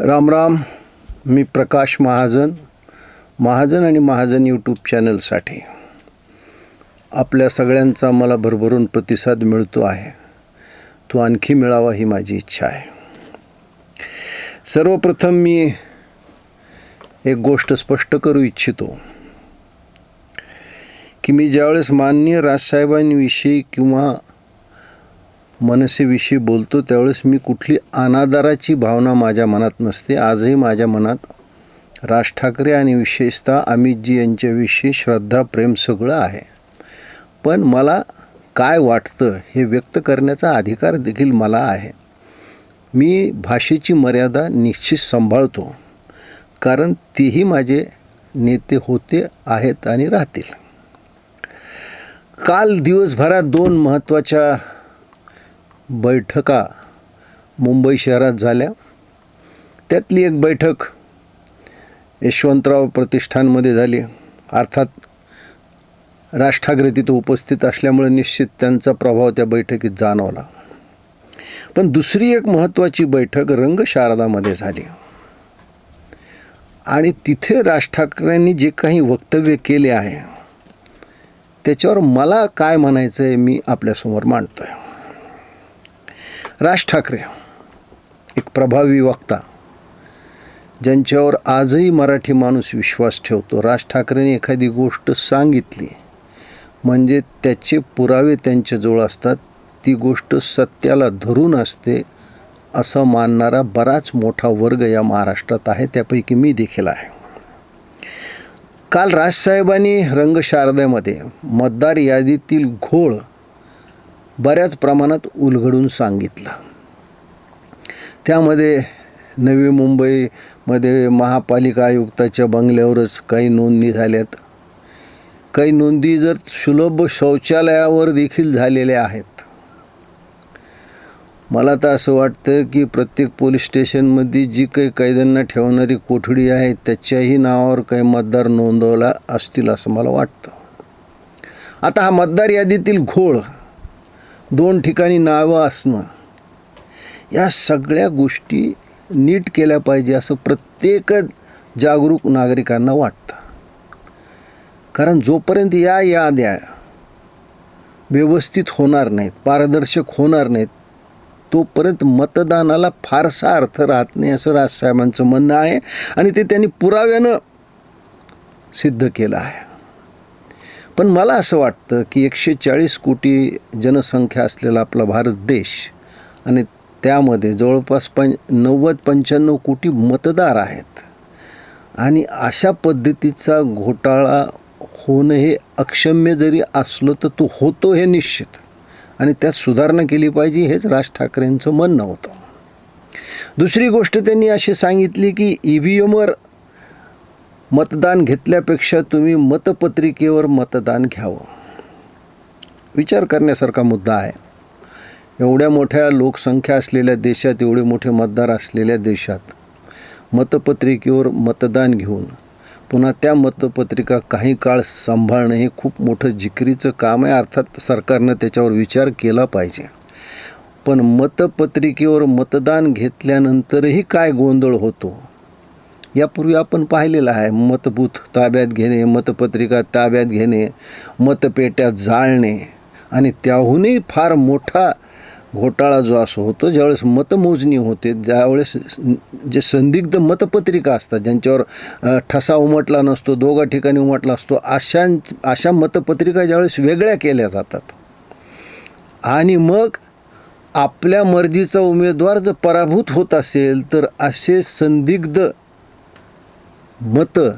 राम राम मी प्रकाश महाजन महाजन आणि महाजन यूट्यूब चॅनलसाठी आपल्या सगळ्यांचा मला भरभरून प्रतिसाद मिळतो आहे. तो आणखी मिळावा ही माझी इच्छा आहे. सर्वप्रथम मी एक गोष्ट स्पष्ट करू इच्छितो की मी ज्यावेळेस माननीय राजसाहेबांविषयी किंवा मनसेविषयी बोलतो त्यावेळेस मी कुठली अनादराची भावना माझ्या मनात नसते. आजही माझ्या मनात राज ठाकरे आणि विशेषतः अमितजी यांच्याविषयी श्रद्धा प्रेम सगळं आहे. पण मला काय वाटतं हे व्यक्त करण्याचा अधिकार देखील मला आहे. मी भाषेची मर्यादा निश्चित सांभाळतो कारण तेही माझे नेते होते आहेत आणि राहतील. काल दिवसभरात दोन महत्त्वाच्या बैठका मुंबई शहरात झाल्या. त्यातली एक बैठक यशवंतराव प्रतिष्ठानमध्ये झाली. अर्थात राज ठाकरे तिथं उपस्थित असल्यामुळे निश्चित त्यांचा प्रभाव त्या बैठकीत जाणवला. पण दुसरी एक महत्त्वाची बैठक रंगशारदामध्ये झाली. आणि तिथे राज ठाकरेंनी जे काही वक्तव्य केले आहे त्याच्यावर मला काय म्हणायचं आहे मी आपल्यासमोर मांडतो आहे राज ठाकरे एक प्रभावी वक्ता ज्यांच्यावर आजही मराठी माणूस विश्वास ठेवतो. राज ठाकरेंनी एखादी गोष्ट सांगितली म्हणजे त्याचे पुरावे त्यांच्याजवळ असतात. ती गोष्ट सत्याला धरून असते असं मानणारा बराच मोठा वर्ग या महाराष्ट्रात आहे. त्यापैकी मी देखील आहे. काल राजसाहेबांनी रंगशारदेमध्ये मतदार यादीतील घोळ बऱ्याच प्रमाणात उलगडून सांगितलं. त्यामध्ये नवी मुंबईमध्ये महापालिका आयुक्ताच्या बंगल्यावरच काही नोंदणी झाल्यात. काही नोंदी जर सुलभ शौचालयावर देखील झालेल्या आहेत. मला तर असं वाटतं की प्रत्येक पोलीस स्टेशनमध्ये जी काही कैद्यांना ठेवणारी कोठडी आहे त्याच्याही नावावर काही मतदार नोंदवला असतील असं मला वाटतं. आता हा मतदार यादीतील घोळ दोन ठिकाणी नावं असणं या सगळ्या गोष्टी नीट केल्या पाहिजे असं प्रत्येक जागरूक नागरिकांना वाटतं. कारण जोपर्यंत या याद्या व्यवस्थित होणार नाहीत पारदर्शक होणार नाहीत तोपर्यंत मतदानाला फारसा अर्थ राहत नाही असं राजसाहेबांचं म्हणणं आहे आणि ते त्यांनी पुराव्यानं सिद्ध केलं आहे. पण मला असं वाटतं की एकशे चाळीस कोटी जनसंख्या असलेला आपला भारत देश आणि त्यामध्ये जवळपास पं नव्वद पंच्याण्णव कोटी मतदार आहेत. आणि अशा पद्धतीचा घोटाळा होणं हे अक्षम्य जरी असलं तर तो होतो हे निश्चित. आणि त्यात सुधारणा केली पाहिजे हेच राज ठाकरेंचं म्हणणं होतं. दुसरी गोष्ट त्यांनी अशी सांगितली की ई व्ही एमवर मतदान घेतल्यापेक्षा तुम्ही मतपत्रिकेवर मतदान घ्यावं. विचार करण्यासारखा मुद्दा आहे. एवढ्या मोठ्या लोकसंख्या असलेल्या देशात एवढे मोठे मतदार असलेल्या देशात मतपत्रिकेवर मतदान घेऊन पुन्हा त्या मतपत्रिका काही काळ सांभाळणं हे खूप मोठं जिकरीचं काम आहे. अर्थात सरकारनं त्याच्यावर विचार केला पाहिजे. पण मतपत्रिकेवर मतदान घेतल्यानंतरही काय गोंधळ होतो? यापूर्वी आपण पाहिलेलं आहे मतबूथ ताब्यात घेणे मतपत्रिका ताब्यात घेणे मतपेट्या जाळणे. आणि त्याहूनही फार मोठा घोटाळा जो असं होतो ज्यावेळेस मतमोजणी होते ज्यावेळेस जे संदिग्ध मतपत्रिका असतात ज्यांच्यावर ठसा उमटला नसतो दोघा ठिकाणी उमटला असतो अशा अशा मतपत्रिका ज्यावेळेस वेगळ्या केल्या जातात. आणि मग आपल्या मर्जीचा उमेदवार जर पराभूत होत असेल तर असे संदिग्ध मतं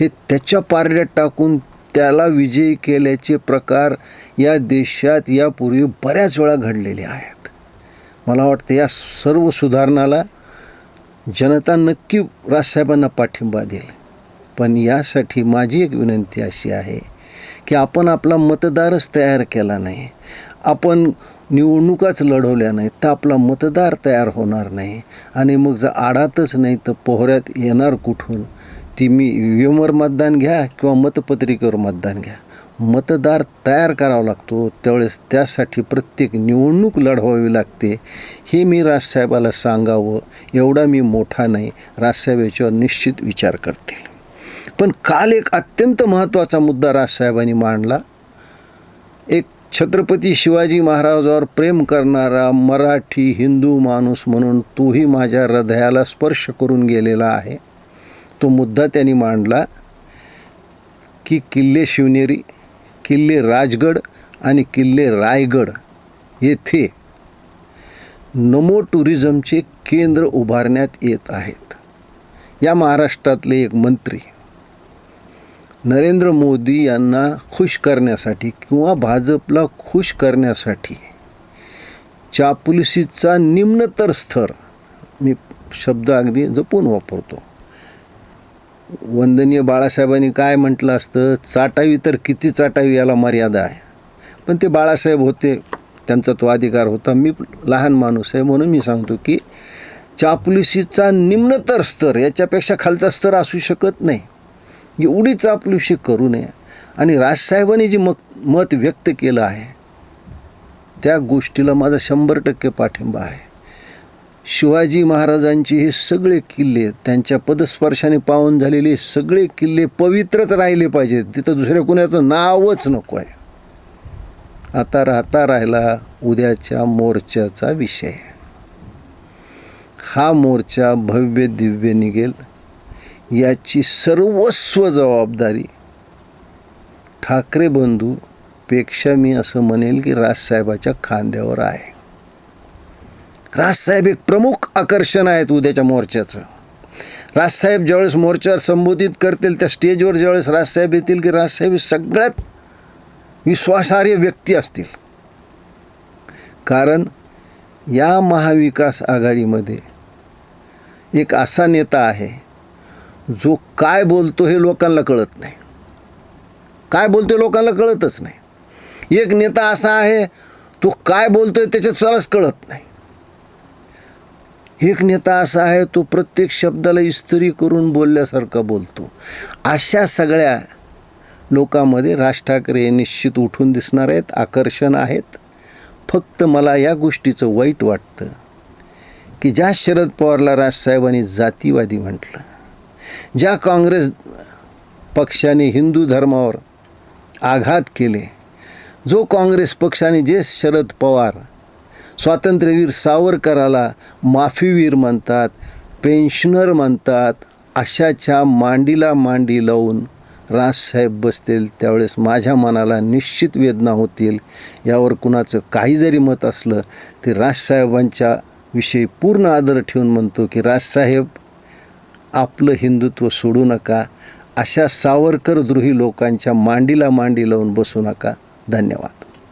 हे त्याच्या पारड्यात टाकून त्याला विजयी केल्याचे प्रकार या देशात यापूर्वी बऱ्याच वेळा घडलेले आहेत. मला वाटतं या सर्व सुधारणाला जनता नक्की राजसाहेबांना पाठिंबा देईल. पण यासाठी माझी एक विनंती अशी आहे की आपण आपला मतदारच तयार केला नाही. आपण निवडणुकाच लढवल्या नाहीत तर आपला मतदार तयार होणार नाही. आणि मग जर आडातच नाही तर पोहऱ्यात येणार कुठून? ती मी ईव्हीएमवर मतदान घ्या किंवा मतपत्रिकेवर मतदान घ्या. मतदार तयार करावा लागतो. त्यावेळेस त्यासाठी प्रत्येक निवडणूक लढवावी लागते. हे मी राजसाहेबाला सांगावं. एवढा मी मोठा नाही. राजसाहेब याच्यावर निश्चित विचार करतील. पण काल एक अत्यंत महत्त्वाचा मुद्दा राजसाहेबांनी मांडला. एक छत्रपती शिवाजी महाराजावर प्रेम करणारा मराठी हिंदू माणूस म्हणून तोही माझ्या हृदयाला स्पर्श करून गेलेला आहे. तो मुद्दा त्यांनी मांडला की किल्ले शिवनेरी किल्ले राजगड आणि किल्ले रायगड येथे नमो टुरिझमचे केंद्र उभारण्यात येत आहेत. या महाराष्ट्रातले एक मंत्री नरेंद्र मोदी यांना खुश करण्यासाठी किंवा भाजपला खुश करण्यासाठी चापुलिसीचा निम्नतर स्तर मी शब्द अगदी जपून वापरतो वंदनीय बाळासाहेबांनी काय म्हटलं असतं? चाटावी तर किती चाटावी याला मर्यादा आहे. पण ते बाळासाहेब होते त्यांचा तो अधिकार होता. मी लहान माणूस आहे म्हणून मी सांगतो की चापलुसीचा निम्नतर स्तर याच्यापेक्षा खालचा स्तर असू शकत नाही. एवढी चापलुसी करू नये. आणि राजसाहेबांनी जे मत मत व्यक्त केलं आहे त्या गोष्टीला माझा शंभर टक्के पाठिंबा आहे. शिवाजी महाराजांचे हे सगळे किल्ले त्यांच्या पदस्पर्शाने पावन झालेले सगळे किल्ले पवित्रच राहिले पाहिजेत. तिथं दुसऱ्या कुणाचं नावच नको आहे. आता राहता राहिला उद्याच्या मोर्चाचा विषय. हा मोर्चा भव्य दिव्य निघेल. याची सर्वस्व जबाबदारी ठाकरे बंधू पेक्षा मी असं म्हणेल की राजसाहेबाच्या खांद्यावर आहे. राजसाहेब एक प्रमुख आकर्षण आहेत उद्याच्या मोर्चाचं. राजसाहेब ज्यावेळेस मोर्चावर संबोधित करतील त्या स्टेजवर ज्यावेळेस राजसाहेब येतील की राजसाहेब सगळ्यात विश्वासार्ह व्यक्ती असतील. कारण या महाविकास आघाडीमध्ये एक असा नेता आहे जो काय बोलतो हे लोकांना कळत नाही. काय बोलतो लोकांना कळतच नाही. एक नेता असा आहे तो काय बोलतोय त्याच्यात स्वतःलाच कळत नाही. एक नेता असा आहे तो प्रत्येक शब्दाला इस्त्री करून बोलल्यासारखा बोलतो. अशा सगळ्या लोकांमध्ये राज ठाकरे हे निश्चित उठून दिसणार आहेत आकर्षण आहेत. फक्त मला या गोष्टीचं वाईट वाटतं की ज्या शरद पवारला राजसाहेबांनी जातीवादी म्हटलं ज्या काँग्रेस पक्षाने हिंदू धर्मावर आघात केले जो काँग्रेस पक्षाने जे शरद पवार स्वातंत्र्यवीर सावरकराला माफीवीर म्हणतात पेन्शनर म्हणतात अशाच्या मांडीला मांडी लावून राजसाहेब बसतील त्यावेळेस माझ्या मनाला निश्चित वेदना होतील. यावर कुणाचं काही जरी मत असलं ते राजसाहेबांच्या विषयी पूर्ण आदर ठेवून म्हणतो की राजसाहेब आपलं हिंदुत्व सोडू नका. अशा सावरकरद्रोही लोकांच्या मांडीला मांडी लावून बसू नका. धन्यवाद.